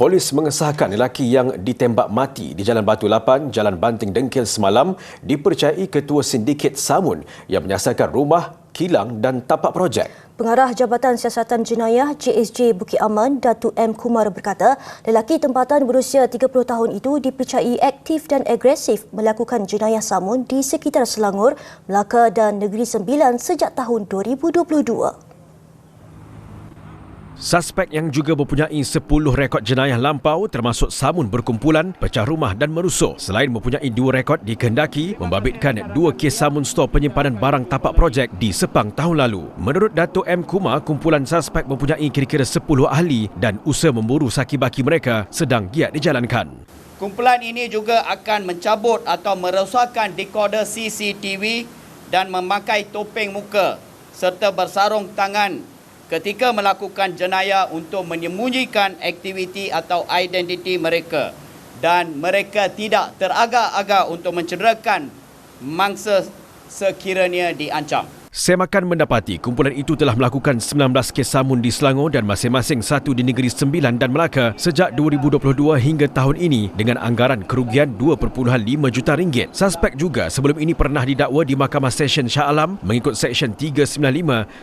Polis mengesahkan lelaki yang ditembak mati di Jalan Batu Lapan, Jalan Banting Dengkil semalam dipercayai ketua sindiket Samun yang menyasarkan rumah, kilang dan tapak projek. Pengarah Jabatan Siasatan Jenayah JSJ Bukit Aman, Datu M. Kumar berkata, lelaki tempatan berusia 30 tahun itu dipercayai aktif dan agresif melakukan jenayah samun di sekitar Selangor, Melaka dan Negeri Sembilan sejak tahun 2022. Suspek yang juga mempunyai 10 rekod jenayah lampau termasuk samun berkumpulan, pecah rumah dan merusuh. Selain mempunyai dua rekod dikehendaki membabitkan dua kes samun stor penyimpanan barang tapak projek di Sepang tahun lalu. Menurut Datuk M. Kumar, kumpulan suspek mempunyai kira-kira 10 ahli dan usaha memburu saki-baki mereka sedang giat dijalankan. Kumpulan ini juga akan mencabut atau merosakkan dekoder CCTV dan memakai topeng muka serta bersarung tangan ketika melakukan jenayah untuk menyembunyikan aktiviti atau identiti mereka dan mereka tidak teragak-agak untuk mencederakan mangsa sekiranya diancam. Semakan mendapati kumpulan itu telah melakukan 19 kes samun di Selangor dan masing-masing satu di Negeri Sembilan dan Melaka sejak 2022 hingga tahun ini dengan anggaran kerugian 2.5 juta ringgit. Suspek juga sebelum ini pernah didakwa di Mahkamah Session Shah Alam mengikut Seksyen 395,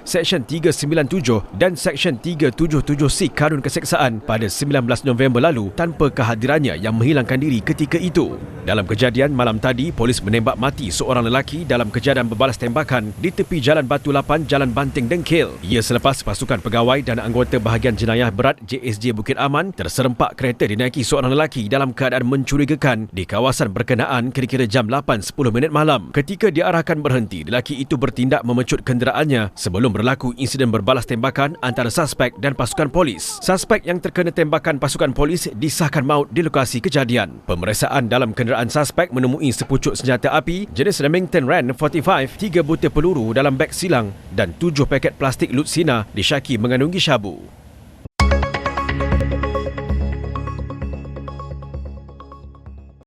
Seksyen 397 dan Seksyen 377C Kanun Keseksaan pada 19 November lalu tanpa kehadirannya yang menghilangkan diri ketika itu. Dalam kejadian malam tadi, polis menembak mati seorang lelaki dalam kejadian berbalas tembakan di tepi tepi Jalan Batu Lapan, Jalan Banting Dengkil. Ia selepas pasukan pegawai dan anggota bahagian jenayah berat JSJ Bukit Aman terserempak kereta dinaiki seorang lelaki dalam keadaan mencurigakan di kawasan berkenaan kira-kira jam 8.10 minit malam. Ketika diarahkan berhenti, lelaki itu bertindak memecut kenderaannya sebelum berlaku insiden berbalas tembakan antara suspek dan pasukan polis. Suspek yang terkena tembakan pasukan polis disahkan maut di lokasi kejadian. Pemeriksaan dalam kenderaan suspek menemui sepucuk senjata api jenis Remington Ren 45, tiga butir peluru dalam dalam beg silang dan tujuh paket plastik lutsina disyaki mengandungi syabu.